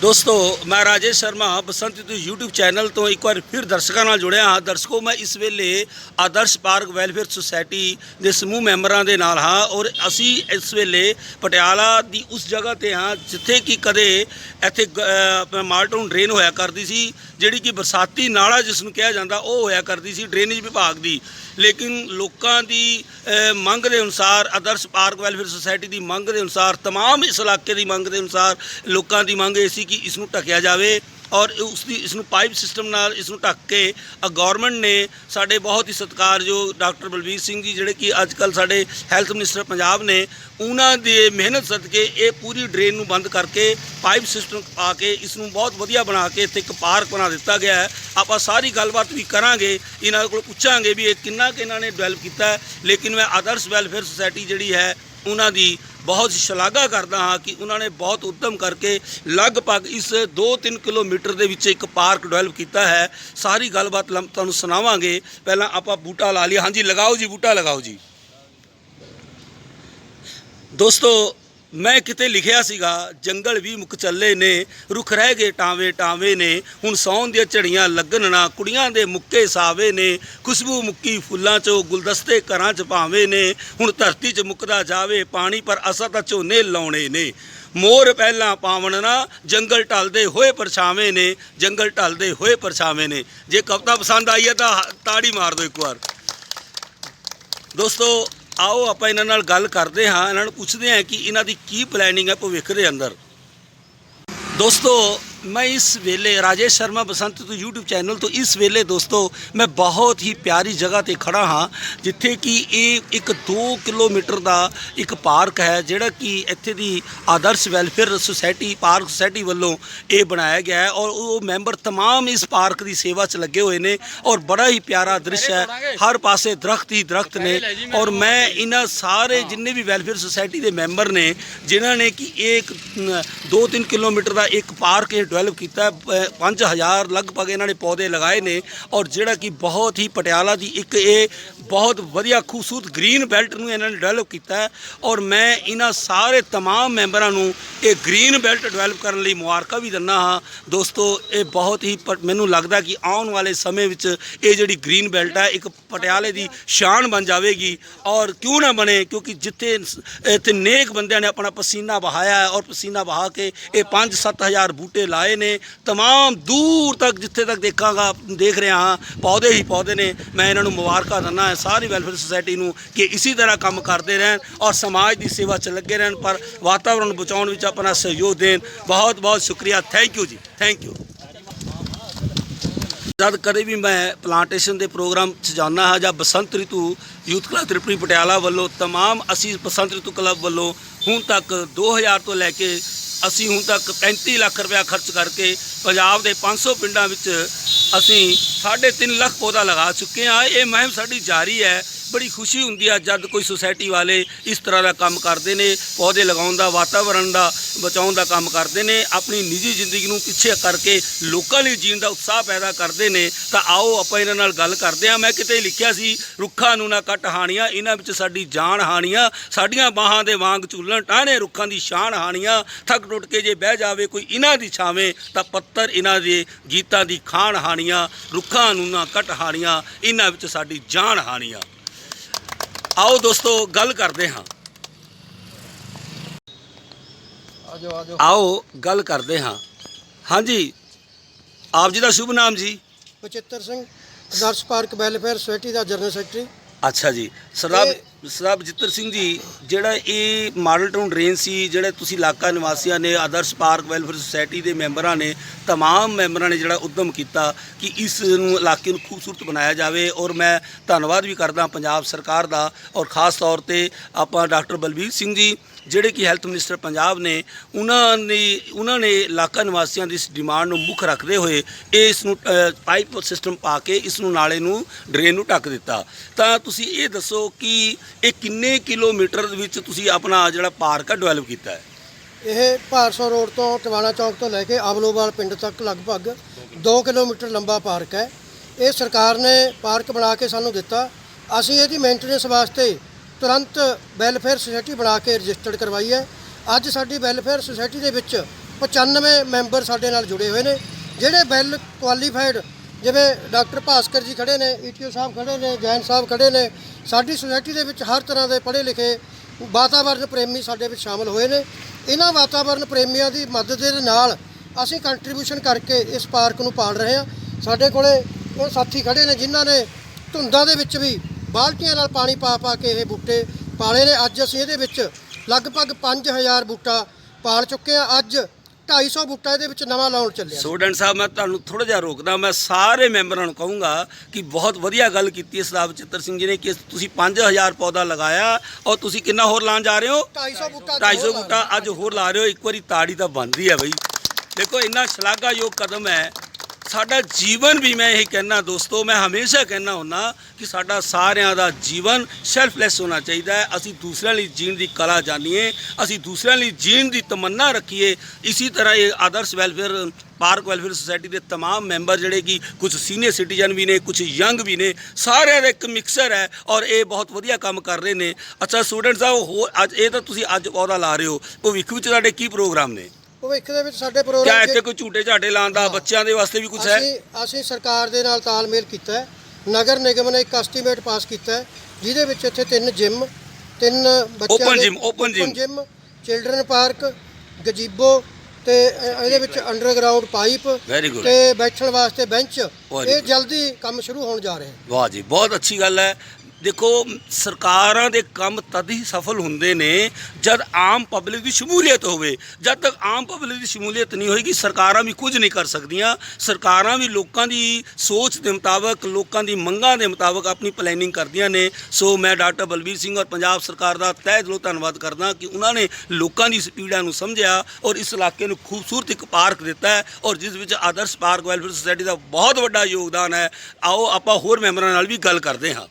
ਦੋਸਤੋ ਮੈਂ Rajesh Sharma Basant Ritu YouTube channel ਤੋਂ ਇੱਕ ਵਾਰ ਫਿਰ ਦਰਸ਼ਕਾਂ ਨਾਲ ਜੁੜਿਆ ਹਾਂ ਦਰਸ਼ਕੋ ਮੈਂ ਇਸ ਵੇਲੇ ਆਦਰਸ਼ ਪਾਰਕ ਵੈਲਫੇਅਰ ਸੁਸਾਇਟੀ ਦੇ ਸਮੂਹ ਮੈਂਬਰਾਂ ਦੇ ਨਾਲ ਹਾਂ ਔਰ ਅਸੀਂ ਇਸ ਵੇਲੇ ਪਟਿਆਲਾ ਦੀ ਉਸ ਜਗ੍ਹਾ ਤੇ ਹਾਂ ਜਿੱਥੇ ਕਿ ਕਦੇ ਇੱਥੇ ਗ- ਅਹ ਆਪਣਾ ਮਾਲਟਾਊਨ ਡਰੇਨ ਹੋਇਆ ਕਰਦੀ ਸੀ ਜਿਹੜੀ ਕਿ ਬਰਸਾਤੀ ਨਾਲਾ ਜਿਸ ਨੂੰ ਕਿਹਾ ਜਾਂਦਾ ਉਹ ਹੋਇਆ ਕਰਦੀ ਸੀ ਡਰੇਨੇਜ ਵਿਭਾਗ ਦੀ ਲੇਕਿਨ ਲੋਕਾਂ ਦੀ ਅਹ, ਮੰਗ ਦੇ ਅਨੁਸਾਰ ਆਦਰਸ਼ ਪਾਰਕ ਵੈਲਫੇਅਰ ਸੁਸਾਇਟੀ ਦੀ ਮੰਗ ਦੇ ਅਨੁਸਾਰ तमाम ਇਸ ਇਲਾਕੇ ਦੀ ਮੰਗ ਦੇ ਅਨੁਸਾਰ ਲੋਕਾਂ ਦੀ ਮੰਗ ਇਹ ਸੀ ਕਿ ਇਸ ਨੂੰ ਢੱਕਿਆ ਜਾਵੇ ਔਰ ਉਸ ਦੀ ਇਸ ਨੂੰ ਪਾਈਪ ਸਿਸਟਮ ਨਾਲ ਇਸ ਨੂੰ ਢੱਕ ਕੇ ਗਵਰਨਮੈਂਟ ਨੇ ਸਾਡੇ ਬਹੁਤ ਹੀ ਸਤਿਕਾਰਯੋਗ ਡਾਕਟਰ ਬਲਬੀਰ ਸਿੰਘ ਜੀ ਜਿਹੜੇ ਕਿ ਅੱਜ ਕੱਲ ਸਾਡੇ ਹੈਲਥ ਮਿਨਿਸਟਰ ਪੰਜਾਬ ਨੇ, ਉਹਨਾਂ ਦੇ ਮਿਹਨਤ ਸਦਕੇ ਇਹ ਪੂਰੀ ਡਰੇਨ ਨੂੰ ਬੰਦ ਕਰਕੇ ਪਾਈਪ ਸਿਸਟਮ ਪਾ ਕੇ ਇਸ ਨੂੰ ਬਹੁਤ ਵਧੀਆ ਬਣਾ ਕੇ ਇੱਥੇ ਇੱਕ ਪਾਰਕ ਬਣਾ ਦਿੱਤਾ ਗਿਆ ਹੈ। ਆਪਾਂ ਸਾਰੀ ਗੱਲਬਾਤ ਵੀ ਕਰਾਂਗੇ, ਇਹਨਾਂ ਕੋਲ ਪੁੱਛਾਂਗੇ ਵੀ ਇਹ ਕਿੰਨਾ ਕਿ ਇਹਨਾਂ ਨੇ ਡਿਵੈਲਪ ਕੀਤਾ ਲੇਕਿਨ ਮੈਂ ਆਦਰਸ਼ ਵੈਲਫੇਅਰ ਸੁਸਾਇਟੀ ਜਿਹੜੀ ਹੈ, ਉਹਨਾਂ ਦੀ ਬਹੁਤ ਸ਼ਲਾਘਾ ਕਰਦਾ ਹਾਂ ਕਿ ਉਹਨਾਂ ਨੇ ਬਹੁਤ ਉਦਮ ਕਰਕੇ ਲਗਭਗ ਇਸ 2-3 ਕਿਲੋਮੀਟਰ ਦੇ ਵਿੱਚ ਇੱਕ ਪਾਰਕ ਡਿਵੈਲਪ ਕੀਤਾ ਹੈ। ਸਾਰੀ ਗੱਲਬਾਤ ਤੁਹਾਨੂੰ ਸੁਣਾਵਾਂਗੇ। ਪਹਿਲਾਂ ਆਪਾਂ ਬੂਟਾ ਲਾ ਲਿਆ ਹਾਂਜੀ, ਲਗਾਓ ਜੀ, ਬੂਟਾ ਲਗਾਓ ਜੀ। ਦੋਸਤੋ ਮੈਂ ਕਿਤੇ ਲਿਖਿਆ ਸੀਗਾ, ਜੰਗਲ ਵੀ ਮੁੱਕ ਚੱਲੇ ਨੇ, ਰੁੱਖ ਰਹਿ ਗਏ ਟਾਵੇਂ ਟਾਵੇਂ ਨੇ, ਹੁਣ ਸੌਣ ਦੀਆਂ ਝੜੀਆਂ ਲੱਗਣ ਨਾ, ਕੁੜੀਆਂ ਦੇ ਮੁੱਕੇ ਸਾਵੇ ਨੇ, ਖੁਸ਼ਬੂ ਮੁੱਕੀ ਫੁੱਲਾਂ 'ਚੋਂ ਗੁਲਦਸਤੇ ਘਰਾਂ 'ਚ ਭਾਵੇਂ ਨੇ, ਹੁਣ ਧਰਤੀ 'ਚ ਮੁੱਕਦਾ ਜਾਵੇ ਪਾਣੀ, ਪਰ ਅਸਾਂ ਤਾਂ ਝੋਨੇ ਲਾਉਣੇ ਨੇ। ਮੋਰ ਪਹਿਲਾਂ ਪਾਵਣ ਨਾ, ਜੰਗਲ ਢਲਦੇ ਹੋਏ ਪਰਛਾਵੇਂ ਨੇ, ਜੰਗਲ ਢਲਦੇ ਹੋਏ ਪਰਛਾਵੇਂ ਨੇ। ਜੇ ਕਵਿਤਾ ਪਸੰਦ ਆਈ ਹੈ ਤਾਂ ਤਾੜੀ ਮਾਰ ਦਿਓ ਇੱਕ ਵਾਰ। ਦੋਸਤੋ ਆਓ ਆਪਾਂ ਇਹਨਾਂ ਨਾਲ ਗੱਲ ਕਰਦੇ ਹਾਂ, ਇਹਨਾਂ ਨੂੰ ਪੁੱਛਦੇ ਹਾਂ ਕਿ ਇਹਨਾਂ ਦੀ ਕੀ ਪਲੈਨਿੰਗ ਹੈ ਭਵਿੱਖ ਦੇ ਅੰਦਰ। ਦੋਸਤੋ ਮੈਂ ਇਸ ਵੇਲੇ ਰਾਜੇਸ਼ ਸ਼ਰਮਾ ਬਸੰਤ ਤੋਂ YouTube ਚੈਨਲ ਤੋਂ ਇਸ ਵੇਲੇ ਦੋਸਤੋ ਮੈਂ ਬਹੁਤ ਹੀ ਪਿਆਰੀ ਜਗ੍ਹਾ ਤੇ ਖੜਾ ਹਾਂ ਜਿੱਥੇ ਕਿ ਇਹ ਇੱਕ 2 ਕਿਲੋਮੀਟਰ ਦਾ ਇੱਕ ਪਾਰਕ ਹੈ ਜਿਹੜਾ ਕਿ ਇੱਥੇ ਦੀ Adarsh welfare society park society ਵੱਲੋਂ ਇਹ ਬਣਾਇਆ ਗਿਆ ਹੈ ਔਰ ਉਹ ਮੈਂਬਰ तमाम ਇਸ ਪਾਰਕ ਦੀ ਸੇਵਾ 'ਚ ਲੱਗੇ ਹੋਏ ਨੇ ਔਰ ਬੜਾ ਹੀ ਪਿਆਰਾ ਦ੍ਰਿਸ਼ ਹੈ ਹਰ ਪਾਸੇ ਦਰਖਤ ਹੀ ਦਰਖਤ ਨੇ ਔਰ ਮੈਂ ਇਹਨਾਂ ਸਾਰੇ ਜਿੰਨੇ ਵੀ ਵੈਲਫੇਅਰ ਸੁਸਾਇਟੀ ਦੇ ਮੈਂਬਰ ਨੇ ਜਿਨ੍ਹਾਂ ਨੇ ਕਿ ਇੱਕ 2-3 ਕਿਲੋਮੀਟਰ ਦਾ ਇੱਕ ਪਾਰਕ ਇਹ ਡਿਵੈਲਪ ਕੀਤਾ ਹੈ, ਪ- 5000 ਲਗਭਗ ਇਹਨਾਂ ਨੇ ਪੌਦੇ ਲਗਾਏ ਨੇ ਔਰ ਜਿਹੜਾ ਕਿ ਬਹੁਤ ਹੀ ਪਟਿਆਲਾ ਦੀ ਇੱਕ ਇਹ ਬਹੁਤ ਵਧੀਆ ਖੂਬਸੂਰਤ ਗ੍ਰੀਨ ਬੈਲਟ ਨੂੰ ਇਹਨਾਂ ਨੇ ਡਿਵੈਲਪ ਕੀਤਾ ਹੈ ਔਰ ਮੈਂ ਇਹਨਾਂ ਸਾਰੇ तमाम ਮੈਂਬਰਾਂ ਨੂੰ ਇਹ ਗ੍ਰੀਨ ਬੈਲਟ ਡਿਵੈਲਪ ਕਰਨ ਲਈ ਮੁਬਾਰਕਾਂ ਵੀ ਦਿੰਦਾ ਹਾਂ ਦੋਸਤੋ ਇਹ ਬਹੁਤ ਹੀ ਪ- ਮੈਨੂੰ ਲੱਗਦਾ ਕਿ ਆਉਣ ਵਾਲੇ ਸਮੇਂ ਵਿੱਚ ਇਹ ਜਿਹੜੀ ਗ੍ਰੀਨ ਬੈਲਟ ਹੈ ਇੱਕ ਪਟਿਆਲੇ ਦੀ ਸ਼ਾਨ ਬਣ ਜਾਵੇਗੀ ਔਰ ਕਿਉਂ ਨਾ ਬਣੇ ਕਿਉਂਕਿ ਜਿੱਥੇ ਸ- ਇੱਥੇ ਨੇਕ ਬੰਦਿਆਂ ਨੇ ਆਪਣਾ ਪਸੀਨਾ ਵਹਾਇਆ ਹੈ ਔਰ ਪਸੀਨਾ ਵਹਾ ਕੇ ਇਹ 5-7000 ਬੂਟੇ ਲਾਏ ਨੇ तमाम ਦੂਰ ਤੱਕ ਜਿੱਥੇ ਤੱਕ ਦੇਖਾਂਗਾ ਦੇਖ ਰਿਹਾ ਹਾਂ ਪੌਦੇ ਹੀ ਪੌਦੇ ਨੇ ਮੈਂ ਇਹਨਾਂ ਨੂੰ ਮੁਬਾਰਕਾਂ ਦਿੰਦਾ ਹਾਂ ਸਾਰੀ ਵੈਲਫੇਅਰ ਸੁਸਾਇਟੀ ਨੂੰ ਕਿ ਇਸੇ ਤਰ੍ਹਾਂ ਕੰਮ ਕਰਦੇ ਰਹਿਣ ਔਰ ਸਮਾਜ ਦੀ ਸੇਵਾ 'ਚ ਲੱਗੇ ਰਹਿਣ ਪਰ ਵਾਤਾਵਰਣ ਨੂੰ ਬਚਾਉਣ ਵਿੱਚ ਆਪਣਾ ਸਹਿਯੋਗ ਦੇਣ ਬਹੁਤ ਬਹੁਤ ਸ਼ੁਕਰੀਆ ਥੈਂਕ ਯੂ ਜੀ ਥੈਂਕ ਯੂ ਜਦ ਕਦੇ ਵੀ ਮੈਂ ਪਲਾਂਟੇਸ਼ਨ ਦੇ ਪ੍ਰੋਗਰਾਮ 'ਚ ਜਾਂਦਾ ਹਾਂ ਜਾਂ ਬਸੰਤ ਰਿਤੂ ਯੂਥ ਕਲੱਬ ਤ੍ਰਿਪੜੀ ਪਟਿਆਲਾ ਵੱਲੋਂ तमाम ਅਸੀਂ ਬਸੰਤ ਰਿਤੂ ਕਲੱਬ ਵੱਲੋਂ ਹੁਣ ਤੱਕ 2000 ਤੋਂ ਲੈ ਕੇ ਅਸੀਂ ਹੁਣ ਤੱਕ 35 ਲੱਖ ਰੁਪਇਆ ਖਰਚ ਕਰਕੇ ਪੰਜਾਬ ਦੇ 500 ਪਿੰਡਾਂ ਵਿੱਚ ਅਸੀਂ 3.5 ਲੱਖ ਪੌਦਾ ਲਗਾ ਚੁੱਕੇ ਹਾਂ। ਇਹ ਮੁਹਿੰਮ ਸਾਡੀ ਜਾਰੀ ਹੈ। ਬੜੀ ਖੁਸ਼ੀ ਹੁੰਦੀ ਆ ਜਦ ਕੋਈ ਸੁਸਾਇਟੀ ਵਾਲੇ ਇਸ ਤਰ੍ਹਾਂ ਦਾ ਕੰਮ ਕਰਦੇ ਨੇ, ਪੌਦੇ ਲਗਾਉਣ ਦਾ ਵਾਤਾਵਰਣ ਦਾ, ਬਚਾਉਣ ਦਾ ਕੰਮ ਕਰਦੇ ਨੇ, ਆਪਣੀ ਨਿੱਜੀ ਜ਼ਿੰਦਗੀ ਨੂੰ ਪਿੱਛੇ ਕਰਕੇ ਲੋਕਾਂ ਲਈ ਜੀਣ ਦਾ ਉਤਸ਼ਾਹ ਪੈਦਾ ਕਰਦੇ ਨੇ, ਤਾਂ ਆਓ ਆਪਾਂ ਇਹਨਾਂ ਨਾਲ ਗੱਲ ਕਰਦੇ ਹਾਂ। ਮੈਂ ਕਿਤੇ ਲਿਖਿਆ ਸੀ, ਰੁੱਖਾਂ ਨੂੰ ਨਾ ਕੱਟ ਹਾਣੀਆਂ, ਇਹਨਾਂ ਵਿੱਚ ਸਾਡੀ ਜਾਨ ਹਾਣੀਆਂ, ਸਾਡੀਆਂ ਬਾਹਾਂ ਦੇ ਵਾਂਗ ਝੂਲਣ ਟਾਹਣੇ, ਰੁੱਖਾਂ ਦੀ ਸ਼ਾਨ ਹਾਣੀਆਂ, ਥੱਕ ਟੁੱਟ ਕੇ ਜੇ ਬਹਿ ਜਾਵੇ ਕੋਈ ਇਹਨਾਂ ਦੀ ਛਾਵੇਂ, ਤਾਂ ਪੱਤਰ ਇਹਨਾਂ ਦੇ ਗੀਤਾਂ ਦੀ ਖਾਣ ਹਾਣੀਆਂ, ਰੁੱਖਾਂ ਨੂੰ ਨਾ ਕੱਟ ਹਾਣੀਆਂ, ਇਹਨਾਂ ਵਿੱਚ ਸਾਡੀ ਜਾਨ ਹਾਣੀਆਂ। ਆਓ ਦੋਸਤੋ ਗੱਲ ਕਰਦੇ ਹਾਂ। ਆਜੋ ਆਜੋ। ਆਓ ਗੱਲ ਕਰਦੇ ਹਾਂ। ਹਾਂਜੀ ਆਪ ਜੀ ਦਾ ਸ਼ੁਭ ਨਾਮ ਜੀ? Bachittar Singh Adarsh park welfare society ਦਾ ਜਨਰਲ ਸੈਕਟਰੀ। ਅੱਛਾ ਜੀ ਸਰਦਾਰ ਸਰਦਾਰ ਬਜਿੱਤਰ ਸਿੰਘ ਜੀ ਜਿਹੜਾ ਇਹ ਮਾਡਲ ਟਾਊਨ ਡਰੇਨ ਸੀ ਜਿਹੜੇ ਤੁਸੀਂ ਇਲਾਕਾ ਨਿਵਾਸੀਆਂ ਨੇ ਆਦਰਸ਼ ਪਾਰਕ ਵੈਲਫੇਅਰ ਸੁਸਾਇਟੀ ਦੇ ਮੈਂਬਰਾਂ ਨੇ तमाम ਮੈਂਬਰਾਂ ਨੇ ਜਿਹੜਾ ਉਦਮ ਕੀਤਾ ਕਿ ਇਸ ਨੂੰ ਇਲਾਕੇ ਨੂੰ ਖੂਬਸੂਰਤ ਬਣਾਇਆ ਜਾਵੇ ਔਰ ਮੈਂ ਧੰਨਵਾਦ ਵੀ ਕਰਦਾ ਪੰਜਾਬ ਸਰਕਾਰ ਦਾ ਔਰ ਖਾਸ ਤੌਰ ਤੇ ਆਪਾਂ ਡਾਕਟਰ ਬਲਬੀਰ ਸਿੰਘ ਜੀ ਜਿਹੜੇ ਕਿ ਹੈਲਥ ਮਿਨਿਸਟਰ ਪੰਜਾਬ ਨੇ ਉਹਨਾਂ ਨੇ ਉਹਨਾਂ ਨੇ ਇਲਾਕਾ ਨਿਵਾਸੀਆਂ ਦੀ ਇਸ ਡਿਮਾਂਡ ਨੂੰ ਮੁੱਖ ਰੱਖਦੇ ਹੋਏ ਇਹ ਇਸ ਨੂੰ ਅ, ਪਾਈਪ ਸਿਸਟਮ ਪਾ ਕੇ ਇਸ ਨੂੰ ਨਾਲੇ ਨੂੰ ਡਰੇਨ ਨੂੰ ਢੱਕ ਦਿੱਤਾ। ਤਾਂ ਤੁਸੀਂ ਇਹ ਦੱਸੋ ਕਿ ਇਹ ਕਿੰਨੇ ਕਿਲੋਮੀਟਰ ਵਿੱਚ ਤੁਸੀਂ ਆਪਣਾ ਜਿਹੜਾ ਪਾਰਕ ਆ ਡਿਵੈਲਪ ਕੀਤਾ ਹੈ? ਇਹ ਭਾਰਸੋ ਰੋਡ ਤੋਂ ਟਿਵਾਣਾ ਚੌਕ ਤੋਂ ਲੈ ਕੇ ਆਬਲੋਵਾਲ ਪਿੰਡ ਤੱਕ ਲਗਭਗ 2 ਕਿਲੋਮੀਟਰ ਲੰਬਾ ਪਾਰਕ ਹੈ। ਇਹ ਸਰਕਾਰ ਨੇ ਪਾਰਕ ਬਣਾ ਕੇ ਸਾਨੂੰ ਦਿੱਤਾ। ਅਸੀਂ ਇਹਦੀ ਮੇਨਟੇਨੈਂਸ ਵਾਸਤੇ ਤੁਰੰਤ ਵੈਲਫੇਅਰ ਸੁਸਾਇਟੀ ਬਣਾ ਕੇ ਰਜਿਸਟਰਡ ਕਰਵਾਈ ਹੈ। ਅੱਜ ਸਾਡੀ ਵੈਲਫੇਅਰ ਸੁਸਾਇਟੀ ਦੇ ਵਿੱਚ 95 ਮੈਂਬਰ ਸਾਡੇ ਨਾਲ ਜੁੜੇ ਹੋਏ ਨੇ, ਜਿਹੜੇ ਵੈਲ ਕੁਆਲੀਫਾਈਡ ਜਿਵੇਂ ਡਾਕਟਰ ਭਾਸਕਰ ਜੀ ਖੜੇ ਨੇ ਈਟੀਓ ਸਾਹਿਬ ਖੜੇ ਨੇ, ਜੈਨ ਸਾਹਿਬ ਖੜੇ ਨੇ, ਸਾਡੀ ਸੁਸਾਇਟੀ ਦੇ ਵਿੱਚ ਹਰ ਤਰ੍ਹਾਂ ਦੇ ਪੜ੍ਹੇ ਲਿਖੇ ਵਾਤਾਵਰਣ ਪ੍ਰੇਮੀ ਸਾਡੇ ਵਿੱਚ ਸ਼ਾਮਲ ਹੋਏ ਨੇ। ਇਹਨਾਂ ਵਾਤਾਵਰਣ ਪ੍ਰੇਮੀਆਂ ਦੀ ਮਦਦ ਦੇ ਨਾਲ ਅਸੀਂ ਕੰਟਰੀਬਿਊਸ਼ਨ ਕਰਕੇ ਇਸ ਪਾਰਕ ਨੂੰ ਪਾਲ ਰਹੇ ਹਾਂ। ਸਾਡੇ ਕੋਲੇ ਉਹ ਸਾਥੀ ਖੜੇ ਨੇ ਜਿਨ੍ਹਾਂ ਨੇ ਧੁੰਦਾਂ ਦੇ ਵਿੱਚ ਵੀ ਬਾਲਟੀਆਂ ਨਾਲ ਪਾਣੀ ਪਾ ਪਾ ਕੇ ਇਹ ਬੂਟੇ ਪਾਲੇ ਨੇ। ਅੱਜ ਅਸੀਂ ਇਹਦੇ ਵਿੱਚ ਲਗਭਗ 5000 ਬੂਟਾ ਪਾਲ ਚੁੱਕੇ ਹਾਂ। ਅੱਜ 250 ਬੂਟਾ ਇਹਦੇ ਵਿੱਚ ਨਵਾਂ ਲਾਉਣ ਚੱਲਿਆ। ਸਟੂਡੈਂਟ ਸਾਹਿਬ ਮੈਂ ਤੁਹਾਨੂੰ ਥੋੜਾ ਜਿਹਾ ਰੋਕਦਾ ਮੈਂ ਸਾਰੇ ਮੈਂਬਰਾਂ ਨੂੰ ਕਹੂੰਗਾ ਕਿ ਬਹੁਤ ਵਧੀਆ ਗੱਲ ਕੀਤੀ ਇਸ ਸਰਦਾਰ ਚਿੱਤਰ ਸਿੰਘ ਜੀ ਨੇ ਕਿ ਤੁਸੀਂ 5000 ਪੌਦਾ ਲਗਾਇਆ ਔਰ ਤੁਸੀਂ ਕਿੰਨਾ ਹੋਰ ਲਾਉਣ ਜਾ ਰਹੇ ਹੋ? 250 ਬੂਟਾ 250 ਬੂਟਾ ਅੱਜ ਹੋਰ ਲਾ ਰਹੇ ਹੋ। ਇੱਕ ਵਾਰੀ ਤਾੜੀ ਤਾਂ ਬਣਦੀ ਹੈ ਬਈ। ਦੇਖੋ ਇੰਨਾ ਸ਼ਲਾਘਾਯੋਗ ਕਦਮ ਹੈ ਸਾਡਾ ਜੀਵਨ ਵੀ ਮੈਂ ਇਹ ਕਹਿਣਾ ਦੋਸਤੋ ਮੈਂ ਹਮੇਸ਼ਾ ਕਹਿਣਾ ਹੁੰਨਾ ਕਿ ਸਾਡਾ ਸਾਰਿਆਂ ਦਾ ਜੀਵਨ ਸੈਲਫਲੈਸ ਹੋਣਾ ਚਾਹੀਦਾ ਹੈ ਅਸੀਂ ਦੂਸਰਿਆਂ ਲਈ ਜੀਣ ਦੀ ਕਲਾ ਜਾਣੀਏ ਅਸੀਂ ਦੂਸਰਿਆਂ ਲਈ ਜੀਣ ਦੀ ਤਮੰਨਾ ਰੱਖੀਏ ਇਸੇ ਤਰ੍ਹਾਂ ਇਹ Adarsh welfare park welfare society ਦੇ तमाम ਮੈਂਬਰ ਜਿਹੜੇ ਕਿ ਕੁਝ ਸੀਨੀਅਰ ਸਿਟੀਜ਼ਨ ਵੀ ਨੇ ਕੁਝ ਯੰਗ ਵੀ ਨੇ ਸਾਰਿਆਂ ਦਾ ਇੱਕ ਮਿਕਸਰ ਹੈ ਔਰ ਇਹ ਬਹੁਤ ਵਧੀਆ ਕੰਮ ਕਰ ਰਹੇ ਨੇ ਅੱਛਾ ਸਟੂਡੈਂਟ ਸਾਹਿਬ ਹੋਰ ਅੱਜ ਇਹ ਤਾਂ ਤੁਸੀਂ ਅੱਜ ਪੌਦਾ ਲਾ ਰਹੇ ਹੋ ਭਵਿੱਖ ਵਿੱਚ ਤੁਹਾਡੇ ਕੀ ਪ੍ਰੋਗਰਾਮ ਨੇ ਭਵਿੱਖ ਦੇ ਵਿੱਚ ਸਾਡੇ ਕਿਆ ਪ੍ਰੋਗਰਾਮ ਇੱਥੇ ਕੋਈ ਝੂਟੇ ਝਾਟੇ ਲਾਉਣ ਦਾ ਬੱਚਿਆਂ ਦੇ ਵਾਸਤੇ ਵੀ ਕੁਝ ਹੈ? ਅਸੀਂ ਅਸੀਂ ਸਰਕਾਰ ਦੇ ਨਾਲ ਤਾਲਮੇਲ ਕੀਤਾ ਹੈ। ਨਗਰ ਨਿਗਮ ਨੇ ਇੱਕ ਐਸਟੀਮੇਟ ਪਾਸ ਕੀਤਾ ਹੈ ਜਿਹਦੇ ਵਿੱਚ ਇੱਥੇ ਤਿੰਨ ਜਿਮ ਤਿੰਨ ਬੱਚਿਆਂ Open ਦੇ gym, open gym। Gym children park gazebo ਤੇ ਇਹ- ਇਹਦੇ ਵਿੱਚ ਅੰਡਰਗਰਾਉਂਡ ਪਾਈਪ ਤੇ ਬੈਠਣ ਵਾਸਤੇ ਬੈਂਚ Very ਇਹ good। ਜਲਦੀ ਕੰਮ ਸ਼ੁਰੂ ਹੋਣ ਜਾ ਰਹੇ ਹਨ ਵਾਹ ਜੀ ਬਹੁਤ ਅੱਛੀ ਗੱਲ ਹੈ। ਦੇਖੋ, ਸਰਕਾਰਾਂ ਦੇ ਕੰਮ ਤਦ ਹੀ ਸਫਲ ਹੁੰਦੇ ਨੇ ਜਦ ਆਮ ਪਬਲਿਕ ਦੀ ਸ਼ਮੂਲੀਅਤ ਹੋਵੇ। ਜਦ ਤੱਕ ਆਮ ਪਬਲਿਕ ਦੀ ਸ਼ਮੂਲੀਅਤ ਨਹੀਂ ਹੋਏਗੀ, ਸਰਕਾਰਾਂ ਵੀ ਕੁਝ ਨਹੀਂ ਕਰ ਸਕਦੀਆਂ। ਸਰਕਾਰਾਂ ਵੀ ਲੋਕਾਂ ਦੀ ਸੋਚ ਦੇ ਮੁਤਾਬਕ, ਲੋਕਾਂ ਦੀ ਮੰਗਾਂ ਦੇ ਮੁਤਾਬਕ ਆਪਣੀ ਪਲੈਨਿੰਗ ਕਰਦੀਆਂ ਨੇ। ਸੋ ਮੈਂ ਡਾਕਟਰ ਬਲਬੀਰ ਸਿੰਘ ਔਰ ਪੰਜਾਬ ਸਰਕਾਰ ਦਾ ਤਹਿ ਦਿਲੋਂ ਧੰਨਵਾਦ ਕਰਦਾ ਕਿ ਉਹਨਾਂ ਨੇ ਲੋਕਾਂ ਦੀ ਪੀੜਾ ਨੂੰ ਸਮਝਿਆ ਔਰ ਇਸ ਇਲਾਕੇ ਨੂੰ ਖੂਬਸੂਰਤ ਇੱਕ ਪਾਰਕ ਦਿੱਤਾ ਹੈ ਔਰ ਜਿਸ ਵਿੱਚ ਆਦਰਸ਼ ਪਾਰਕ ਵੈਲਫੇਅਰ ਸੁਸਾਇਟੀ ਦਾ ਬਹੁਤ ਵੱਡਾ ਯੋਗਦਾਨ ਹੈ। ਆਓ ਆਪਾਂ ਹੋਰ ਮੈਂਬਰਾਂ ਨਾਲ ਵੀ ਗੱਲ ਕਰਦੇ ਹਾਂ।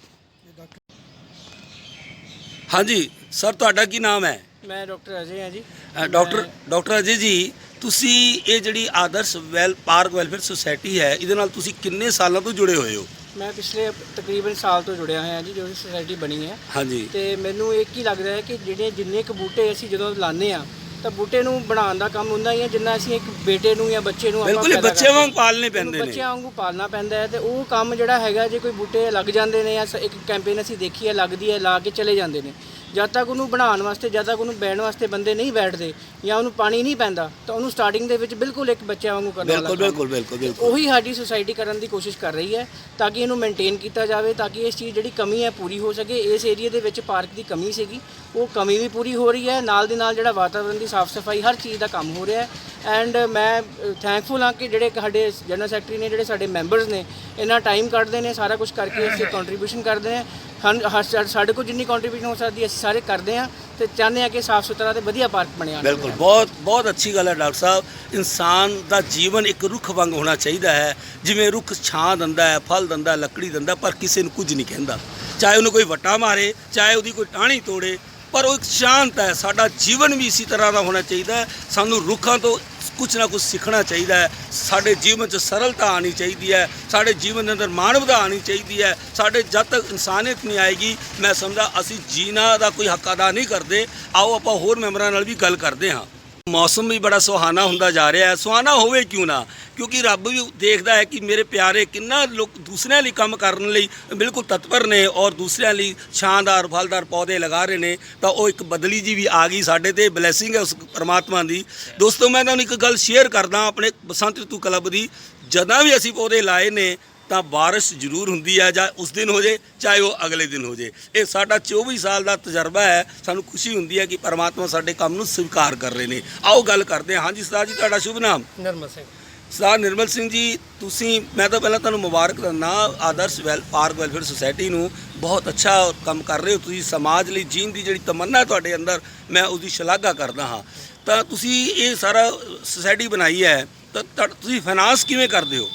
ਹਾਂਜੀ ਸਰ ਤੁਹਾਡਾ ਕੀ ਨਾਮ ਹੈ? ਮੈਂ ਡਾਕਟਰ ਅਜੇ ਹਾਂ ਜੀ। ਅ, ਡਾਕਟਰ ਡਾਕਟਰ ਅਜੇ ਜੀ ਤੁਸੀਂ ਇਹ ਜਿਹੜੀ Adarsh well park welfare society ਹੈ ਇਹਦੇ ਨਾਲ ਤੁਸੀਂ ਕਿੰਨੇ ਸਾਲਾਂ ਤੋਂ ਜੁੜੇ ਹੋਏ ਹੋ? ਮੈਂ ਪਿਛਲੇ ਤਕਰੀਬਨ ਸਾਲ ਤੋਂ ਜੁੜਿਆ ਹੋਇਆ ਜੀ ਜਦੋਂ ਸੁਸਾਇਟੀ ਬਣੀ ਹੈ। ਹਾਂਜੀ। ਤੇ ਮੈਨੂੰ ਇੱਕ ਹੀ ਲੱਗਦਾ ਹੈ ਕਿ ਜਿਹੜੇ ਜਿੰਨੇ ਕੁ ਬੂਟੇ ਅਸੀਂ ਜਦੋਂ ਲਾਉਂਦੇ ਆ ਤਾਂ ਬੂਟੇ ਨੂੰ ਬਣਾਉਣ ਦਾ ਕੰਮ ਹੁੰਦਾ ਹੀ ਹੈ ਜਿੰਨਾ ਅਸੀਂ ਇੱਕ ਬੇਟੇ ਨੂੰ ਜਾਂ ਬੱਚੇ ਨੂੰ ਬਿਲਕੁਲ ਇਹ ਪੈਦਾ ਬੱਚਿਆਂ ਕਰਦੇ ਵਾਂਗ ਪਾਲਣੇ ਉਹਨੂੰ ਪੈਂਦੇ ਨੇ। ਬੱਚਿਆਂ ਵਾਂਗੂ ਪਾਲਣਾ ਪੈਂਦਾ ਹੈ ਤੇ ਉਹ ਕੰਮ ਜਿਹੜਾ ਹੈਗਾ ਜੇ ਕੋਈ ਬੂਟੇ ਲੱਗ ਜਾਂਦੇ ਨੇ ਜਾਂ ਸ- ਇੱਕ ਕੈਂਪੇਨ ਅਸੀਂ ਦੇਖੀ ਹੈ ਲੱਗਦੀ ਹੈ ਲਾ ਕੇ ਚਲੇ ਜਾਂਦੇ ਨੇ। ਜਦ ਤੱਕ ਉਹਨੂੰ ਬਣਾਉਣ ਵਾਸਤੇ ਜਦ ਤੱਕ ਉਹਨੂੰ ਬੈਠਣ ਵਾਸਤੇ ਬੰਦੇ ਨਹੀਂ ਬੈਠਦੇ ਜਾਂ ਉਹਨੂੰ ਪਾਣੀ ਨਹੀਂ ਪੈਂਦਾ ਤਾਂ ਉਹਨੂੰ ਸਟਾਰਟਿੰਗ ਦੇ ਵਿੱਚ ਬਿਲਕੁਲ ਇੱਕ ਬੱਚਿਆਂ ਵਾਂਗੂ ਕਰਨ ਬਿਲਕੁਲ ਬਿਲਕੁਲ ਬਿਲਕੁਲ ਬਿਲਕੁਲ। ਉਹੀ ਸਾਡੀ ਸੁਸਾਇਟੀ ਕਰਨ ਦੀ ਕੋਸ਼ਿਸ਼ ਕਰ ਰਹੀ ਹੈ ਤਾਂ ਕਿ ਇਹਨੂੰ ਮੇਨਟੇਨ ਕੀਤਾ ਜਾਵੇ ਤਾਂ ਕਿ ਇਸ ਚੀਜ਼ ਜਿਹੜੀ ਕਮੀ ਹੈ ਪੂਰੀ ਹੋ ਸਕੇ। ਇਸ ਏਰੀਆ ਦੇ ਵਿੱਚ ਪਾਰਕ ਦੀ ਕਮੀ ਸੀਗੀ ਉਹ ਕਮੀ ਵੀ ਪੂਰੀ ਹੋ ਰਹੀ ਹੈ। ਨਾਲ ਦੇ ਨਾਲ ਜਿਹੜਾ ਵਾਤਾਵਰਣ ਦੀ ਸਾਫ਼ ਸਫ਼ਾਈ ਹਰ ਚੀਜ਼ ਦਾ ਕੰਮ ਹੋ ਰਿਹਾ ਹੈ। ਐਂਡ ਮੈਂ ਥੈਂਕਫੁਲ ਹਾਂ ਕਿ ਜਿਹੜੇ ਸਾਡੇ ਜਨਰਲ ਸੈਕਟਰੀ ਨੇ ਜਿਹੜੇ ਸਾਡੇ ਮੈਂਬਰਸ ਨੇ ਇਹਨਾਂ ਟਾਈਮ ਕੱਢਦੇ ਨੇ ਸਾਰਾ ਕੁਝ ਕਰਕੇ ਇਸ ਕੰਟਰੀਬਿਊਸ਼ਨ ਕਰਦੇ ਨੇ ਸਾਨੂੰ ਹਰ- ਸਾਡੇ ਕੋਲ ਜਿੰਨੀ ਕੰਟਰੀਬਿਊਸ਼ਨ ਹੋ ਸਕਦੀ ਹੈ, ਅਸੀਂ ਸਾਰੇ ਕਰਦੇ ਹਾਂ ਤੇ ਚਾਹੁੰਦੇ ਹਾਂ ਕਿ ਸਾਫ਼ ਸੁਥਰਾ ਤੇ ਵਧੀਆ ਪਾਰਕ ਬਣਿਆ ਬਿਲਕੁਲ, ਬਹੁਤ ਬਹੁਤ ਅੱਛੀ ਗੱਲ ਹੈ ਡਾਕਟਰ ਸਾਹਿਬ। ਇਨਸਾਨ ਦਾ ਜੀਵਨ ਇੱਕ ਰੁੱਖ ਵਾਂਗ ਹੋਣਾ ਚਾਹੀਦਾ ਹੈ। ਜਿਵੇਂ ਰੁੱਖ ਛਾਂ ਦਿੰਦਾ ਹੈ, ਫਲ ਦਿੰਦਾ ਲੱਕੜੀ ਦਿੰਦਾ ਪਰ ਕਿਸੇ ਨੂੰ ਕੁਝ ਨਹੀਂ ਕਹਿੰਦਾ। ਚਾਹੇ ਉਹਨੂੰ ਕੋਈ ਵੱਟਾ ਮਾਰੇ, ਚਾਹੇ ਉਹਦੀ ਕੋਈ ਟਾਹਣੀ ਤੋੜੇ, ਪਰ ਉਹ ਇੱਕ ਸ਼ਾਂਤ ਹੈ। ਸਾਡਾ ਜੀਵਨ ਵੀ ਇਸੇ ਤਰ੍ਹਾਂ ਦਾ ਹੋਣਾ ਚਾਹੀਦਾ ਸਾਨੂੰ ਰੁੱਖਾਂ ਤੋਂ ਕੁਝ ਨਾ ਕੁਝ ਸਿੱਖਣਾ ਚਾਹੀਦਾ ਹੈ। ਸਾਡੇ ਜੀਵਨ 'ਚ ਸਰਲਤਾ ਆਣੀ ਚਾਹੀਦੀ ਹੈ। ਸਾਡੇ ਜੀਵਨ ਦੇ ਅੰਦਰ ਮਾਨਵਤਾ ਆਣੀ ਚਾਹੀਦੀ ਹੈ। ਸਾਡੇ ਜਦ ਤੱਕ ਇਨਸਾਨੀਅਤ ਨਹੀਂ ਆਏਗੀ, ਮੈਂ ਸਮਝਦਾ ਅਸੀਂ ਜੀਣਾ ਦਾ ਕੋਈ ਹੱਕ ਅਦਾ ਨਹੀਂ ਕਰਦੇ। ਆਓ ਆਪਾਂ ਹੋਰ ਮੈਂਬਰਾਂ ਨਾਲ ਵੀ ਗੱਲ ਕਰਦੇ ਹਾਂ। ਮੌਸਮ ਵੀ ਬੜਾ ਸੁਹਾਣਾ ਹੁੰਦਾ ਜਾ ਰਿਹਾ ਹੈ। ਸੁਹਾਣਾ ਹੋਵੇ ਕਿਉਂ ਨਾ? ਕਿਉਂਕਿ ਰੱਬ ਵੀ ਦੇਖਦਾ ਹੈ ਕਿ ਮੇਰੇ ਪਿਆਰੇ ਕਿੰਨਾ ਲੋਕ ਦੂਸਰਿਆਂ ਲਈ ਕੰਮ ਕਰਨ ਲਈ ਬਿਲਕੁਲ ਤਤਪਰ ਨੇ ਔਰ ਦੂਸਰਿਆਂ ਲਈ ਸ਼ਾਨਦਾਰ ਫਲਦਾਰ ਪੌਦੇ ਲਗਾ ਰਹੇ ਨੇ, ਤਾਂ ਉਹ ਇੱਕ ਬਦਲੀ ਜੀ ਵੀ ਆ ਗਈ ਸਾਡੇ ਤੇ ਬਲੇਸਿੰਗ ਹੈ ਉਸ ਪਰਮਾਤਮਾ ਦੀ। ਦੋਸਤੋ, ਮੈਂ ਤੁਹਾਨੂੰ ਇੱਕ ਗੱਲ ਸ਼ੇਅਰ ਕਰਦਾ, ਆਪਣੇ ਬਸੰਤ ਰਿਤੂ ਕਲੱਬ ਦੀ। ਜਦੋਂ ਵੀ ਅਸੀਂ ਪੌਦੇ ਲਾਏ ਨੇ ਤਾਂ ਬਾਰਿਸ਼ ਜ਼ਰੂਰ ਹੁੰਦੀ ਹੈ ਜਾਂ ਉਸ ਦਿਨ ਹੋ ਜੇ ਚਾਹੇ ਉਹ ਅਗਲੇ ਦਿਨ ਹੋ ਜੇ। ਇਹ ਸਾਡਾ 24 ਸਾਲ ਦਾ ਤਜਰਬਾ ਹੈ। ਸਾਨੂੰ ਖੁਸ਼ੀ ਹੁੰਦੀ ਹੈ ਕਿ ਪਰਮਾਤਮਾ ਸਾਡੇ ਕੰਮ ਨੂੰ ਸਵੀਕਾਰ ਕਰ ਰਹੇ ਨੇ। ਆਓ ਗੱਲ ਕਰਦੇ ਹਾਂ। ਹਾਂਜੀ ਸਰਦਾਰ ਜੀ ਤੁਹਾਡਾ ਸ਼ੁਭ ਨਾਮ? ਨਰਮਲ ਸਿੰਘ। ਸਰਦਾਰ ਨਿਰਮਲ ਸਿੰਘ ਜੀ ਤੁਸੀਂ ਮੈਂ ਤਾਂ ਪਹਿਲਾਂ ਤੁਹਾਨੂੰ ਮੁਬਾਰਕ ਦਿੰਦਾ Adarsh well park welfare society ਨੂੰ ਬਹੁਤ ਅੱਛਾ ਕੰਮ ਕਰ ਰਹੇ ਹੋ। ਤੁਸੀਂ ਸਮਾਜ ਲਈ ਜੀਣ ਦੀ ਜਿਹੜੀ ਤਮੰਨਾ ਤੁਹਾਡੇ ਅੰਦਰ ਮੈਂ ਉਹਦੀ ਸ਼ਲਾਘਾ ਕਰਦਾ ਹਾਂ। ਤਾਂ ਤੁਸੀਂ ਇਹ ਸਾਰਾ ਸੁਸਾਇਟੀ ਬਣਾਈ ਹੈ। ਤਾਂ ਤੁਸੀਂ ਫਾਈਨਾਂਸ ਕਿਵੇਂ ਕਰਦੇ ਹੋ?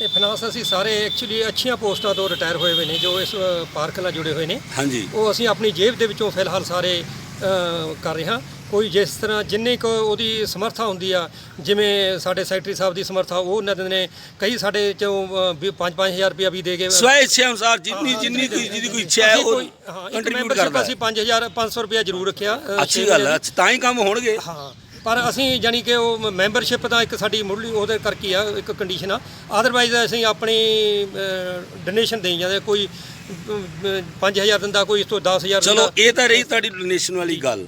ਇਹ ਫਾਈਨਾਂਸ ਅਸੀਂ ਸਾਰੇ ਐਕਚੁਅਲੀ ਅੱਛੀਆਂ ਪੋਸਟਾਂ ਤੋਂ ਰਿਟਾਇਰ ਹੋਏ ਹੋਏ ਨੇ ਜੋ ਇਸ ਪਾਰਕ ਨਾਲ ਜੁੜੇ ਹੋਏ ਨੇ। ਹਾਂਜੀ। ਉਹ ਅਸੀਂ ਆਪਣੀ ਜੇਬ ਦੇ ਵਿੱਚੋਂ ਫਿਲਹਾਲ ਸਾਰੇ ਕਰ ਰਹੇ ਹਾਂ। ਕੋਈ ਜਿਸ ਤਰ੍ਹਾਂ ਜਿੰਨੀ ਕੁ ਉਹਦੀ ਸਮਰੱਥਾ ਹੁੰਦੀ ਆ ਜਿਵੇਂ ਸਾਡੇ ਸੈਕਟਰੀ ਸਾਹਿਬ ਦੀ ਸਮਰੱਥਾ ਉਹ ਉਹਨਾਂ ਦੇ ਨੇ ਕਈ ਸਾਡੇ ਚੋਂ 5-5000 ਰੁਪਇਆ ਵੀ ਦੇ ਗਏ ਸਵੈ ਇੱਛਾ ਅਨੁਸਾਰ ਜਿੰਨੀ ਜਿੰਨੀ ਕੋਈ ਜਿਹਦੀ ਕੋਈ ਇੱਛਾ ਹੈ ਉਹ ਕੰਟਰੀਬਿਊਟ ਕਰਦਾ ਅਸੀਂ 5000 500 ਰੁਪਇਆ ਜ਼ਰੂਰ ਰੱਖਿਆ ਅੱਛੀ ਗੱਲ ਹੈ ਤਾਂ ਹੀ ਕੰਮ ਹੋਣਗੇ। ਹਾਂ। ਪਰ ਅਸੀਂ ਜਾਨੀ ਕਿ ਉਹ ਮੈਂਬਰਸ਼ਿਪ ਦਾ ਇੱਕ ਸਾਡੀ ਮੁੱਢਲੀ ਉਹਦੇ ਕਰਕੇ ਆ ਇੱਕ ਕੰਡੀਸ਼ਨ ਆ। ਅਦਰਵਾਈਜ਼ ਅਸੀਂ ਆਪਣੀ ਡੋਨੇਸ਼ਨ ਦੇਈ ਜਾਂਦੇ ਕੋਈ 5000 ਦਿੰਦਾ ਕੋਈ ਇਸ ਤੋਂ 10000 ਚਲੋ ਇਹ ਤਾਂ ਰਹੀ ਤੁਹਾਡੀ ਡੋਨੇਸ਼ਨ ਵਾਲੀ ਗੱਲ।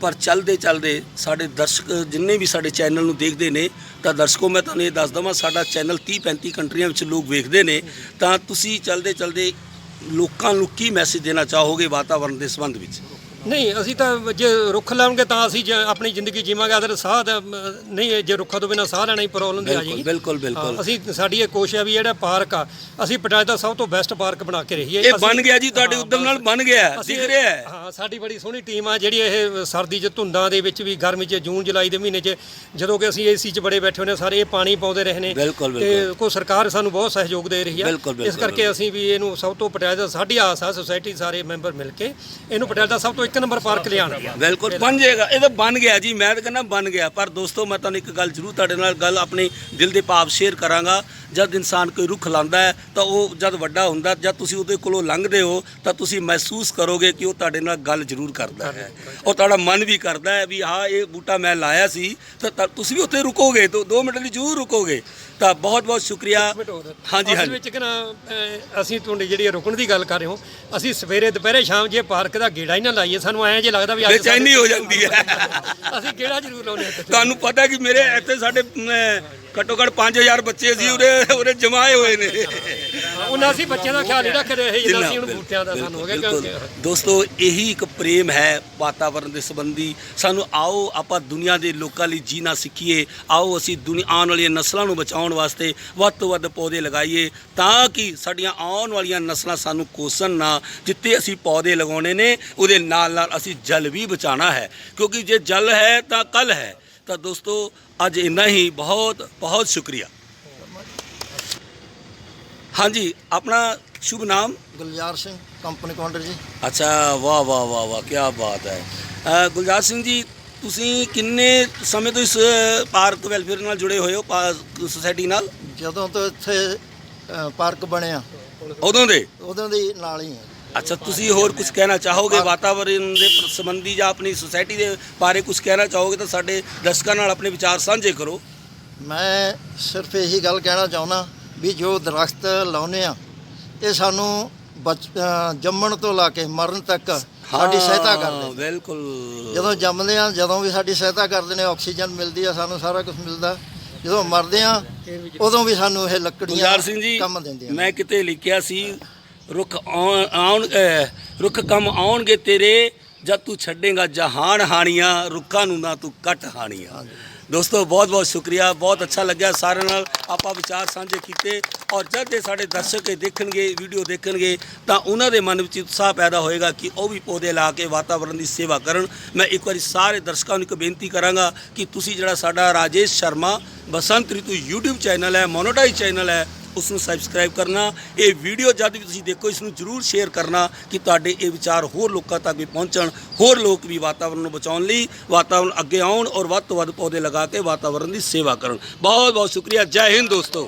ਪਰ ਚੱਲਦੇ ਚੱਲਦੇ ਸਾਡੇ ਦਰਸ਼ਕ ਜਿੰਨੇ ਵੀ ਸਾਡੇ ਚੈਨਲ ਨੂੰ ਦੇਖਦੇ ਨੇ ਤਾਂ ਦਰਸ਼ਕੋ ਮੈਂ ਤੁਹਾਨੂੰ ਇਹ ਦੱਸ ਦਵਾਂ ਸਾਡਾ ਚੈਨਲ 30 35 ਕੰਟਰੀਆਂ ਵਿੱਚ ਲੋਕ ਵੇਖਦੇ ਨੇ। ਤਾਂ ਤੁਸੀਂ ਚੱਲਦੇ ਚੱਲਦੇ ਲੋਕਾਂ ਨੂੰ ਕੀ ਮੈਸੇਜ ਦੇਣਾ ਚਾਹੋਗੇ ਵਾਤਾਵਰਣ ਦੇ ਸੰਬੰਧ ਵਿੱਚ? ਨਹੀਂ ਅਸੀਂ ਤਾਂ ਜੇ ਰੁੱਖ ਲਾਉਂਗੇ ਤਾਂ ਅਸੀਂ ਜੇ ਆਪਣੀ ਜ਼ਿੰਦਗੀ ਜੀਵਾਂਗੇ ਅਦਰ ਸਾਹ ਦਾ ਅਮ, ਨਹੀਂ ਜੇ ਰੁੱਖਾਂ ਤੋਂ ਬਿਨਾਂ ਸਾਹ ਲੈਣਾ ਹੀ ਪ੍ਰੋਬਲਮ ਦੀ ਆ ਬਿਲਕੁਲ ਜਾਏਗੀ ਬਿਲਕੁਲ ਬਿਲਕੁਲ। ਹਾਂ, ਅਸੀਂ ਸਾਡੀ ਇਹ ਕੋਸ਼ਿਸ਼ ਹੈ ਵੀ ਜਿਹੜਾ ਪਾਰਕ ਆ ਅਸੀਂ ਪਟਿਆਲੇ ਦਾ ਸਭ ਤੋਂ ਬੈਸਟ ਪਾਰਕ ਬਣਾ ਕੇ ਰਹੀਏ। ਇਹ ਬਣ ਗਿਆ ਜੀ ਤੁਹਾਡੇ ਉਦਮ ਨਾਲ। ਬਣ ਗਿਆ ਦਿਖ ਰਿਹਾ ਹੈ। ਹਾਂ ਸਾਡੀ ਬੜੀ ਸੋਹਣੀ ਟੀਮ ਆ ਜਿਹੜੀ ਇਹ ਸਰਦੀ 'ਚ ਧੁੰਦਾਂ ਦੇ ਵਿੱਚ ਵੀ ਗਰਮੀ 'ਚ ਜੂਨ ਜੁਲਾਈ ਦੇ ਮਹੀਨੇ 'ਚ ਜਦੋਂ ਕਿ ਅਸੀਂ ਏਸੀ 'ਚ ਬੜੇ ਬੈਠੇ ਹੋਨੇ ਸਾਰੇ ਇਹ ਪਾਣੀ ਪਾਉਂਦੇ ਰਹੇ ਨੇ। ਬਿਲਕੁਲ, ਤੇ ਬਿਲਕੁਲ। ਕੋ ਸਰਕਾਰ ਸਾਨੂੰ ਬਹੁਤ ਸਹਿਯੋਗ ਦੇ ਰਹੀ ਬਿਲਕੁਲ, ਬਿਲਕੁਲ, ਇਸ ਕਰਕੇ ਅਸੀਂ ਵੀ ਇਹਨੂੰ ਸਭ ਤੋਂ ਪਟਿਆਲੇ ਦਾ ਸਾਡੀ ਆਸ ਆ ਸੁਸਾਇਟੀ ਸਾਰੇ ਮੈਂਬਰ ਮਿਲ ਕੇ ਇਹਨੂੰ ਪਟਿਆਲੇ ਦਾ ਸਭ ਤੋਂ ਇੱਕ ਨੰਬਰ ਪਾਰਕ ਲਿਆਉਣਗੇ ਬਿਲਕੁਲ, ਬਣ ਜਾਏਗਾ। ਇਹ ਤਾਂ ਬਣ ਗਿਆ ਜੀ, ਮੈਂ ਤਾਂ ਕਹਿੰਦਾ ਬਣ ਗਿਆ। ਪਰ ਦੋਸਤੋ, ਮੈਂ ਤੁਹਾਨੂੰ ਇੱਕ ਗੱਲ ਜ਼ਰੂਰ ਤੁਹਾਡੇ ਨਾਲ ਗੱਲ ਆਪਣੇ ਦਿਲ ਦੇ ਭਾਵ ਸ਼ੇਅਰ ਕਰਾਂਗਾ। ਜਦ ਇਨਸਾਨ ਕੋਈ ਰੁੱਖ ਲਾਉਂਦਾ ਹੈ, ਤਾਂ ਉਹ ਜਦ ਵੱਡਾ ਹੁੰਦਾ, ਜਦ ਤੁਸੀਂ ਉਹਦੇ ਕੋਲੋਂ ਲੰਘਦੇ ਹੋ, ਤਾਂ ਤੁਸੀਂ ਮਹਿਸੂਸ ਕਰੋਗੇ ਕਿ ਉਹ ਤੁਹਾਡੇ ਨਾਲ ਗੱਲ ਜ਼ਰੂਰ ਕਰਦਾ ਹੈ। ਉਹ ਤੁਹਾਡਾ ਮਨ ਵੀ ਕਰਦਾ ਹੈ ਵੀ, ਹਾਂ, ਇਹ ਬੂਟਾ ਮੈਂ ਲਾਇਆ ਸੀ। ਤਾਂ ਤਾਂ ਤੁਸੀਂ ਵੀ ਉੱਥੇ ਰੁਕੋਗੇ, ਦੋ ਦੋ ਮਿੰਟ ਲਈ ਜ਼ਰੂਰ ਰੁਕੋਗੇ। ਤਾਂ ਬਹੁਤ ਬਹੁਤ ਸ਼ੁਕਰੀਆ। ਹਾਂਜੀ ਹਾਂਜੀ। ਵਿੱਚ ਕਿ ਨਾ ਅਹ, ਅਸੀਂ ਤੁਹਾਡੀ ਜਿਹੜੀ ਇਹ ਰੁਕਣ ਦੀ ਗੱਲ ਕਰ ਰਹੇ ਹਾਂ ਅਸੀਂ ਸਵੇਰੇ ਦੁਪਹਿਰੇ ਸ਼ਾਮ ਜੇ ਪਾਰਕ ਦਾ ਗੇੜਾ ਹੀ ਨਾ ਲਾਈਏ ਸਾਨੂੰ ਐਂ ਜੇ ਲੱਗਦਾ ਵੀ ਅੱਜ ਬੇਚੈਨੀ ਹੋ ਜਾਂਦੀ ਹੈ। ਅਸੀਂ ਗੇੜਾ ਜ਼ਰੂਰ ਲਾਉਂਦੇ ਹਾਂ। ਤੁਹਾਨੂੰ ਪਤਾ ਕਿ ਮੇਰੇ ਇੱਥੇ ਸਾਡੇ ਅਮ, ਘੱਟੋ ਘੱਟ 5000 ਬੱਚੇ ਸੀ ਉਰੇ ਉਰੇ ਜਮਾਏ ਹੋਏ ਨੇ। ਉਹਨਾਂ ਅਸੀਂ ਬੱਚਿਆਂ ਦਾ ਖਿਆਲ ਨਹੀਂ ਰੱਖ ਰਹੇ ਜਿੰਨਾ ਅਸੀਂ ਹੁਣ ਬੂਟਿਆਂ ਦਾ ਸਾਨੂੰ ਹੋ ਗਿਆ ਬਿਲਕੁਲ। ਕਿਉਂਕਿ ਦੋਸਤੋ ਇਹੀ ਇੱਕ ਪ੍ਰੇਮ ਹੈ ਵਾਤਾਵਰਣ ਦੇ ਸੰਬੰਧੀ। ਸਾਨੂੰ ਆਓ ਆਪਾਂ ਦੁਨੀਆ ਦੇ ਲੋਕਾਂ ਲਈ ਜੀਣਾ ਸਿੱਖੀਏ। ਆਓ ਅਸੀਂ ਦੁਨੀਆ ਆਉਣ ਵਾਲੀਆਂ ਨਸਲਾਂ ਨੂੰ ਬਚਾਉਣ ਵਾਸਤੇ ਵੱਧ ਤੋਂ ਵੱਧ ਪੌਦੇ ਲਗਾਈਏ ਤਾਂ ਕਿ ਸਾਡੀਆਂ ਆਉਣ ਵਾਲੀਆਂ ਨਸਲਾਂ ਸਾਨੂੰ ਕੋਸਣ ਨਾ ਜਿੱਤੇ ਅਸੀਂ ਪੌਦੇ ਲਗਾਉਣੇ ਨੇ ਉਹਦੇ ਨਾਲ ਨਾਲ ਅਸੀਂ ਜਲ ਵੀ ਬਚਾਉਣਾ ਹੈ। ਕਿਉਂਕਿ ਜੇ ਜਲ ਹੈ ਤਾਂ ਕੱਲ ਹੈ। ਤਾਂ ਦੋਸਤੋ ਅੱਜ ਇੰਨਾ ਹੀ। ਬਹੁਤ ਬਹੁਤ ਸ਼ੁਕਰੀਆ। ਹਾਂਜੀ ਆਪਣਾ ਸ਼ੁਭ ਨਾਮ? ਗੁਲਜ਼ਾਰ ਸਿੰਘ ਕੰਪਨੀ ਕਾਉਂਟਰ ਜੀ। ਅੱਛਾ ਵਾਹ ਵਾਹ ਵਾਹ ਵਾਹ ਕੀ ਬਾਤ ਹੈ। ਗੁਲਜ਼ਾਰ ਸਿੰਘ ਜੀ ਤੁਸੀਂ ਕਿੰਨੇ ਸਮੇਂ ਤੋਂ ਇਸ ਪਾਰਕ ਵੈਲਫੇਅਰ ਨਾਲ ਜੁੜੇ ਹੋਏ ਹੋ ਸੁਸਾਇਟੀ ਨਾਲ? ਜਦੋਂ ਤੋਂ ਇੱਥੇ ਅ, ਪਾਰਕ ਬਣਿਆ ਉਦੋਂ ਦੇ? ਉਦੋਂ ਦੀ ਨਾਲ ਹੀ ਹੈ ਅੱਛਾ ਤੁਸੀਂ ਹੋਰ ਕੁਝ ਕਹਿਣਾ ਚਾਹੋਗੇ? ਵਾਤਾਵਰਣ ਦੇ ਪ੍ਰ- ਸੰਬੰਧੀ ਜਾਂ ਆਪਣੀ ਸੁਸਾਇਟੀ ਦੇ ਬਾਰੇ ਕੁਝ ਕਹਿਣਾ ਚਾਹੋਗੇ ਤਾਂ ਸਾਡੇ ਦਰਸ਼ਕਾਂ ਨਾਲ ਆਪਣੇ ਵਿਚਾਰ ਸਾਂਝੇ ਕਰੋ। ਮੈਂ ਸਿਰਫ ਇਹੀ ਗੱਲ ਕਹਿਣਾ ਚਾਹੁੰਦਾ ਵੀ ਜੋ ਦਰਖਤ ਲਾਉਨੇ ਆ ਇਹ ਸਾਨੂੰ ਬਚ ਅ, ਜੰਮਣ ਤੋਂ ਲਾ ਕੇ ਮਰਨ ਤੱਕ ਸਾਡੀ ਸਹਾਇਤਾ ਕਰਦੇ ਬਿਲਕੁਲ। ਜਦੋਂ ਜੰਮਦੇ ਆ ਜਦੋਂ ਵੀ ਸਾਡੀ ਸਹਾਇਤਾ ਕਰਦੇ ਨੇ ਆਕਸੀਜਨ ਮਿਲਦੀ ਆ ਸਾਨੂੰ ਸਾਰਾ ਕੁਝ ਮਿਲਦਾ। ਜਦੋਂ ਮਰਦੇ ਆ ਉਦੋਂ ਵੀ ਸਾਨੂੰ ਇਹ ਲੱਕੜੀਆਂ ਗੁਲਜ਼ਾਰ ਸਿੰਘ ਜੀ ਕੰਮ ਦਿੰਦੀਆਂ ਮੈਂ ਕਿਤੇ ਲਿਖਿਆ ਸੀ ਰੁੱਖ ਆਉਣ ਆਉਣ- ਅਹ, ਰੁੱਖ ਕੰਮ ਆਉਣਗੇ ਤੇਰੇ ਜਦ ਤੂੰ ਛੱਡੇਗਾ ਜਹਾਨ ਹਾਣੀਆਂ ਰੁੱਖਾਂ ਨੂੰ ਨਾ ਤੂੰ ਕੱਟ ਹਾਣੀਆਂ। ਦੋਸਤੋ, ਬਹੁਤ ਬਹੁਤ ਸ਼ੁਕਰੀਆ, ਬਹੁਤ ਅੱਛਾ ਲੱਗਿਆ ਸਾਰਿਆਂ ਨਾਲ ਆਪਾਂ ਵਿਚਾਰ ਸਾਂਝੇ ਕੀਤੇ ਔਰ ਜਦ ਇਹ ਸਾਡੇ ਦਰਸ਼ਕ ਇਹ ਦੇਖਣਗੇ, ਵੀਡੀਓ ਦੇਖਣਗੇ, ਤਾਂ ਉਹਨਾਂ ਦੇ ਮਨ ਵਿੱਚ ਉਤਸ਼ਾਹ ਪੈਦਾ ਹੋਏਗਾ ਕਿ ਉਹ ਵੀ ਪੌਦੇ ਲਾ ਕੇ ਵਾਤਾਵਰਣ ਦੀ ਸੇਵਾ ਕਰਨ। ਮੈਂ ਇੱਕ ਵਾਰੀ ਸਾਰੇ ਦਰਸ਼ਕਾਂ ਨੂੰ ਇੱਕ ਬੇਨਤੀ ਕਰਾਂਗਾ ਕਿ ਤੁਸੀਂ ਜਿਹੜਾ ਸਾਡਾ ਰਾਜੇਸ਼ ਸ਼ਰਮਾ, ਬਸੰਤ ਰਿਤੂ YouTube ਚੈਨਲ ਹੈ ਮੋਨੋਟਾਈਜ਼ ਚੈਨਲ ਹੈ ਉਸ ਨੂੰ ਸਬਸਕ੍ਰਾਈਬ ਕਰਨਾ, ਇਹ ਵੀਡੀਓ ਜਦ ਵੀ ਤੁਸੀਂ ਦੇਖੋ ਇਸ ਨੂੰ ਜਰੂਰ ਸ਼ੇਅਰ ਕਰਨਾ ਕਿ ਤੁਹਾਡੇ ਇਹ ਵਿਚਾਰ ਹੋਰ ਲੋਕਾਂ ਤੱਕ ਵੀ ਪਹੁੰਚਣ, ਹੋਰ ਲੋਕ ਵੀ ਵਾਤਾਵਰਣ ਨੂੰ ਬਚਾਉਣ ਲਈ ਵਾਤਾਵਰਣ ਅੱਗੇ ਆਉਣ ਔਰ ਵੱਧ ਤੋਂ ਵੱਧ ਪੌਦੇ ਲਗਾ ਕੇ ਵਾਤਾਵਰਣ ਦੀ ਸੇਵਾ ਕਰਨ। ਬਹੁਤ ਬਹੁਤ ਸ਼ੁਕਰੀਆ। ਜੈ ਹਿੰਦ ਦੋਸਤੋ।